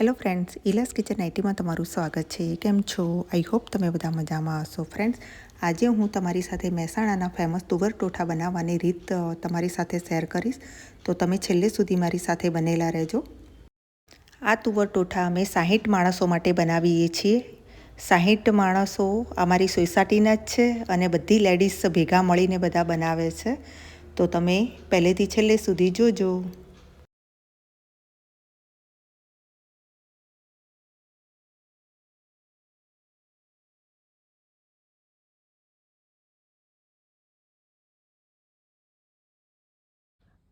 Hello friends ઇલાસ kitchen આઈટીમાં તમારું સ્વાગત છે. કેમ છો? આઈ હોપ તમે બધા મજામાં હશો. ફ્રેન્ડ્સ આજે હું તમારી સાથે મહેસાણાના ફેમસ તુવર ટોઠા બનાવવાની રીત તમારી સાથે શેર કરીશ. તો તમે છેલ્લે સુધી મારી સાથે બનેલા રહેજો. આ તુવર ટોઠા અમે સાહીઠ માણસો માટે બનાવીએ છીએ. સાહીઠ માણસો અમારી સોસાયટીના જ છે અને બધી લેડીઝ ભેગા મળીને બધા બનાવે છે. તો તમે પહેલેથી છેલ્લે સુધી જોજો.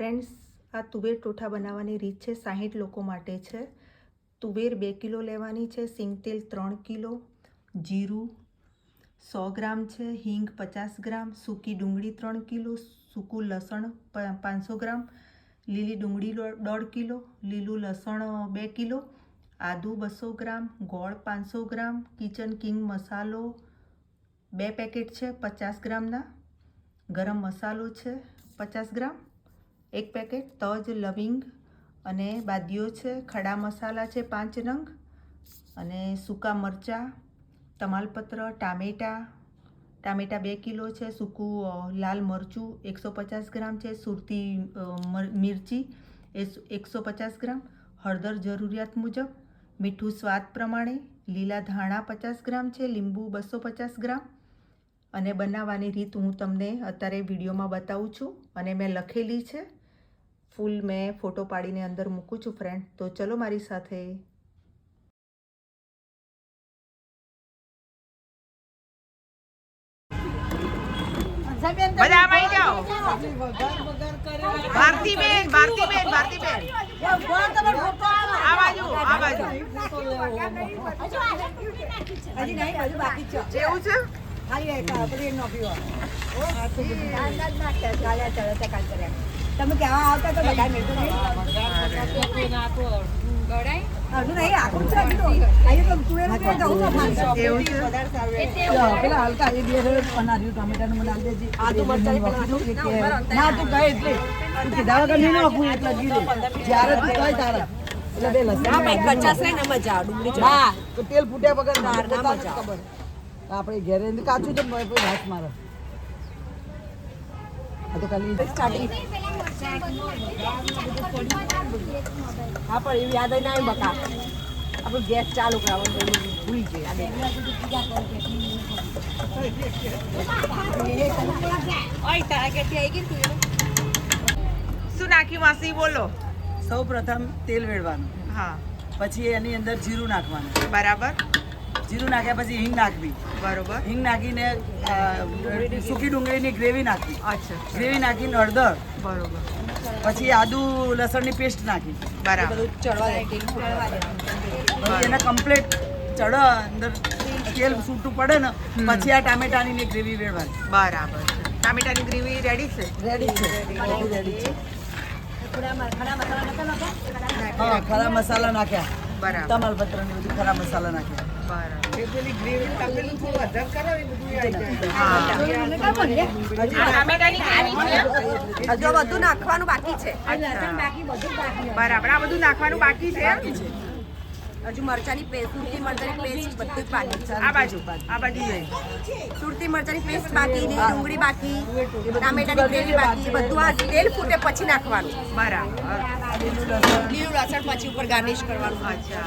ફ્રેન્ડ્સ, આ તુવેર ટોઠા બનાવવાની રીત છે સાહીઠ લોકો માટે છે. તુવેર બે કિલો લેવાની છે, સિંગતેલ ત્રણ કિલો, જીરું સો ગ્રામ છે, હિંગ પચાસ ગ્રામ, સૂકી ડુંગળી ત્રણ કિલો, સૂકું લસણ પાંચસો ગ્રામ, લીલી ડુંગળી દોઢ કિલો, લીલું લસણ બે કિલો, આદુ બસો ગ્રામ, ગોળ પાંચસો ગ્રામ, કિચન કિંગ મસાલો બે પેકેટ છે પચાસ ગ્રામના, ગરમ મસાલો છે પચાસ ગ્રામ એક પેકેટ તજ લવિંગ અને બાદીઓ છે, ખડા મસાલા છે પાંચ નંગ અને સૂકા મરચાં, તમાલપત્ર, ટામેટાં ટામેટાં બે કિલો છે, સૂકું લાલ મરચું એકસો પચાસ ગ્રામ છે, સુરતી મિરચી એ એકસો પચાસ ગ્રામ, હળદર જરૂરિયાત મુજબ, મીઠું સ્વાદ પ્રમાણે, લીલા ધાણા પચાસ ગ્રામ છે, લીંબુ બસો પચાસ ગ્રામ અને બનાવવાની રીત હું તમને અત્યારે વિડીયોમાં બતાવું છું અને મેં લખેલી છે. ફૂલ મેં ફોટો પાડીને અંદર મૂકું છું ફ્રેન્ડ તો ચલો મારી સાથે. બધા આવી જાઓ. ભારતીબેન ભારતીબેન ભારતીબેન. આ બાજુ આ બાજુ. જેવું છે? તમે કહેવા આવતા તો બધા મેં તો નહીં. હજુ નહીં, આખું છે હજુ તો. તો તુવેર ઉતરે તો હું એવું છે પેલા હલકા એ બે રોજ ટમેટાનું મને આલ દેજે. ના, તું કહે એટલે. કીધા વગર નહીં નાખવું એટલે ગીરું. જ્યારે તું કહે ત્યારે. એટલે બે લસણ. હા, તેલ ફૂટ્યા વગર આપણે ઘેરે કાચું તો હાથ મારે આ તો ખાલી હા પણ એવી યાદ ના બકા. આપણે ગેસ ચાલુ કરાવવાનું ભૂલી ગઈ શું નાખ્યું માસી? બોલો. સૌ પ્રથમ તેલ વેડવાનું હા. પછી એની અંદર જીરું નાખવાનું. બરાબર. જીરું નાખ્યા પછી હિંગ નાખવી. બરોબર. હિંગ નાખીને સૂકી ડુંગળીની ગ્રેવી નાખવી અચ્છા. ગ્રેવી નાખીને હળદર. બરોબર. પછી આદુ લસણની પેસ્ટ નાખી. બરાબર. એને કમ્પ્લીટ ચડ અંદર તેલ છૂટું પડે ને પછી આ ટામેટાની ને ગ્રેવી વેળવાની. બરાબર ટામેટાની ગ્રેવી રેડી છે? રેડી છે. રેડી છે. ખરા મસાલા નાખ્યા. બરાબર. તમાલપત્ર ને બધું ખરા મસાલા નાખ્યા. બરાબર ગ્રેવી હજુ બધું નાખવાનું બાકી છે. બરાબર આ બધું નાખવાનું બાકી છે. હજુ મરચાની પેસ્ટ સુરતી મરચાની પેસ્ટ બધું જ બાકી છે. આ બાજુ આ બાજુ સુરતી મરચાની પેસ્ટ બાકી ડુંગળી બાકી ટામેટાની ગ્રેવી બાકી બધું આ તેલ ફૂટે પછી નાખવાનું. બરાબર. લીલું લસણ પછી ઉપર ગાર્નિશ કરવાનું. અચ્છા.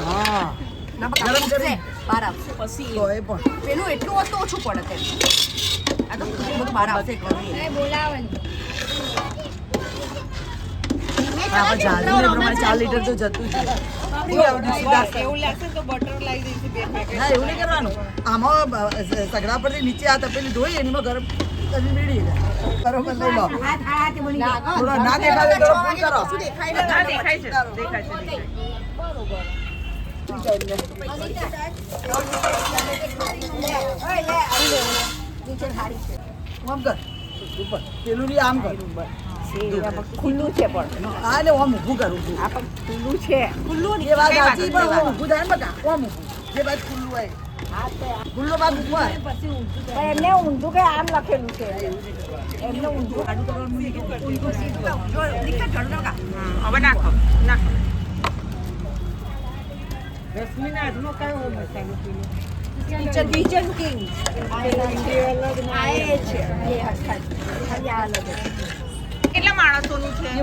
હા ગરમ તો એ પણ પેલું એટલું હોત ઓછું પડે તેમ આ તો બધું બહાર આવશે એક વાર. આપણે જાળવીને પ્રમાણે ચાર લીટર આમાં સગડા પરથી નીચે આ તપેલી ધોઈ એનીમાં ગરમ કરી મેળી દે. બરોબર લઈ લો થોડો ના દેખાય તો ફોન કરો. દેખાય છે? દેખાય છે દેખાય છે. ઉપર. પેલું આમ કર. ખુલ્લું છે પણ. હા એટલે આમ ઊભું કરું છું આ પણ ખુલ્લું છે. ખુલ્લું એ વાત સાચી પણ ઊભું થાય ને બકા આમ ઊભું. જે બાદ ખુલ્લું હોય. ખુલ્લો બાદ એમને ઊંધું કે આમ લખેલું છે. એમને ઊંધું. કિચન કિચન કિંગ કેટલા માણસોનું છે? એ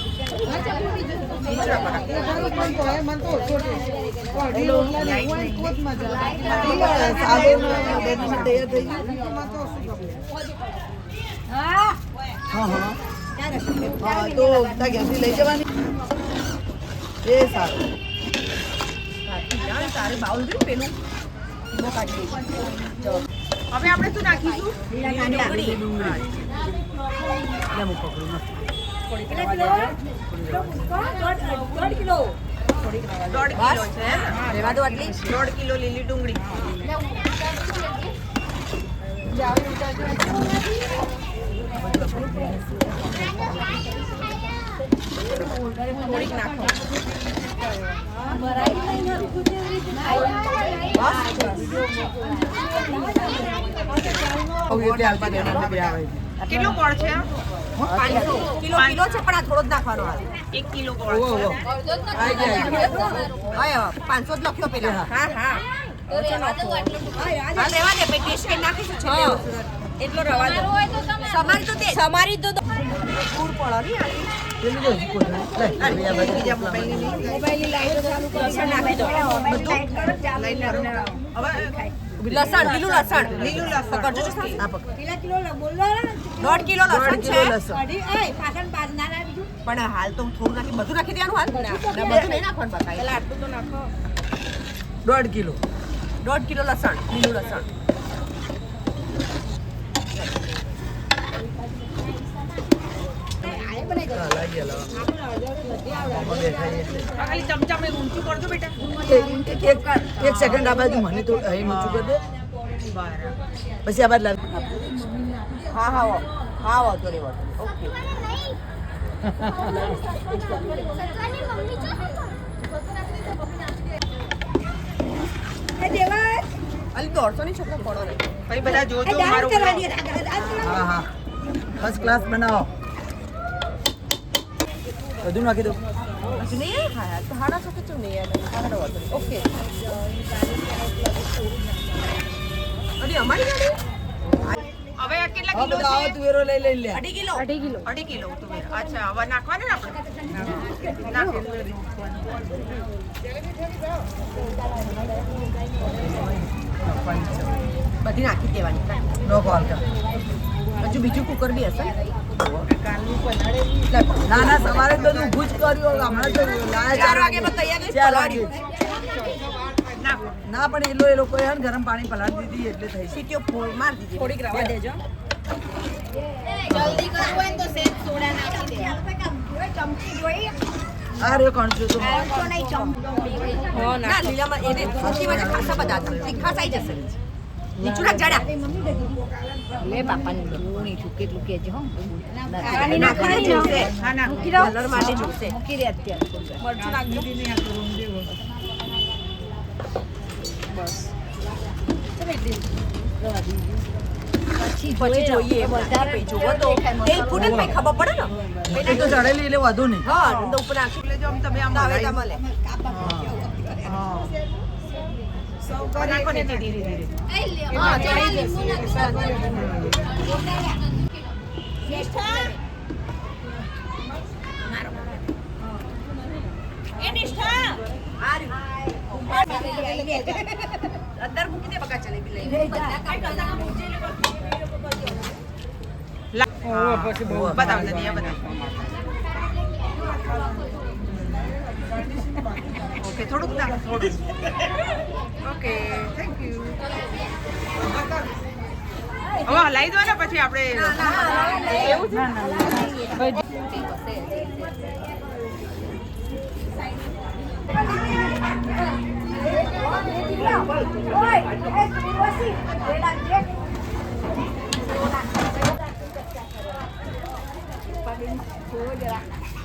તો ઘેરથી લઈ જવાની એ સારું તારે બાઉલ પેલું દે હવે આપણે શું નાખીશું ડુંગળી લે હું પકડું નથી. દોઢ કિલો છે હે ને? રહેવા દો આટલી દોઢ કિલો લીલી ડુંગળી થોડીક નાખો હવે કેટલો ગોળ છે? કિલો કિલો છે પણ આ થોડો જ નાખવાનો એક કિલો ગોળ. છે. પાંચસો જ લખ્યો પેલા. હા હા. હાલ રહેવા દે પછી ટેસ્ટ કરી નાખીશું છેલ્લે એટલો રવા દો. સમારી તો તે સમારી તો પડો પેલું લસણ લીલું લસણ. લીલું લસણ. કરજો જો કિલો પકડ. દોઢ કિલો લસણ છે. પણ હાલ તો થોડું નાખી બધું નાખી દેવાનું હાલ. ના, બધું નહીં નાખવાનું બકાય પેલા આટલું તો નાખો. દોઢ કિલો. દોઢ કિલો લસણ લીલું લસણ. હા, એટલે. એક- સેકન્ડ આ બાજુ મને તો અહીં ઊંચું કરી દે. પછી આ બાજુ લાવી. હા હા. હા વાંધો નહીં વાંધો. ઓકે દોઢસો ની છોકરો પડો ભાઈ બધા જોજો હા હા. ફર્સ્ટ ક્લાસ બનાવો. બધું નાખી દો નહીં હા તો હાડા છો કે નહીં હાડા વાંધો ઓકે અલી અમારી ગાડી? કેટલા કિલો છે આવો તુવેરો લઈ લઈ લે અઢી કિલો? અઢી કિલો. તુવેર. અચ્છા હવે નાખવાના ને આપણે? નાખો બધી નાખી દેવાની. નો કોલ કર. હજુ બીજું કુકર બી હશે? ના ના સવારે તો બધું ઊભું જ કર્યું. હમણાં તો ચાર વાગે તૈયાર વાગે ના પણ એ લોકોએ ને ગરમ પાણી પલાળી દીધી એટલે થઈ. સીટીઓ માર દીધી. થોડીક રવા દેજો. આ રહ્યો કણસો તો? ના લીલામાં એને સૌથી ખાસા બધા હતા. તીખાસ આવી જશે. નીચું રાખ જાડા. લે પાપાને દૂણી છું કેટલું કેજો હો. આની નાખવાની જોશે. હા ના મૂકી દો. કલર માટે જોશે. મૂકી દે અત્યારે. મરચું નાખજો પછી પછી જોઈએ વધારે જોવો તો ફૂટે ખબર પડે ને? એ તો ચડેલી એટલે વધુ નહીં. હા અંદર ઉપર નાખી લેજો આમ તમે આમ આવે હલાવી. મળે નાખો ને ધીરે ધીરે હા ચડાઈ દે અંદર મૂકી દે બકા જલેબી લઈ બતાવ દનિયા બતાવ ઓકે થોડુંક નાખ થોડું ઓકે થેન્ક યુ હવે હલાવી દો ને પછી આપણે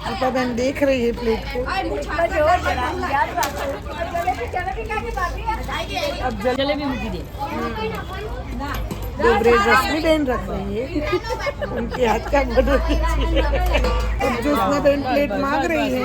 अल्पाबेन देख रही है प्लेट को। अब जलेबी मुझे दे दो रश्मि बहन रख रही है। उनके हाथ का बदल जो उसमें बहन प्लेट मांग रही है।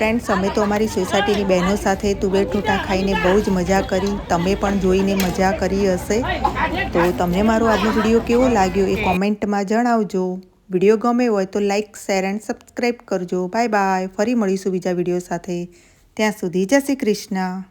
ફ્રેન્ડ્સ અમે તો અમારી સોસાયટીની બહેનો સાથે તુબેર ટૂંટા ખાઈને બહુ જ મજા કરી. તમે પણ જોઈને મજા કરી હશે. તો તમને મારો આજનો વીડિયો કેવો લાગ્યો એ કોમેન્ટમાં જણાવજો. વીડિયો ગમે હોય તો લાઇક શેર એન્ડ સબસ્ક્રાઈબ કરજો. Bye bye. ફરી મળીશું બીજા વીડિયો સાથે. ત્યાં સુધી જય શ્રી કૃષ્ણ.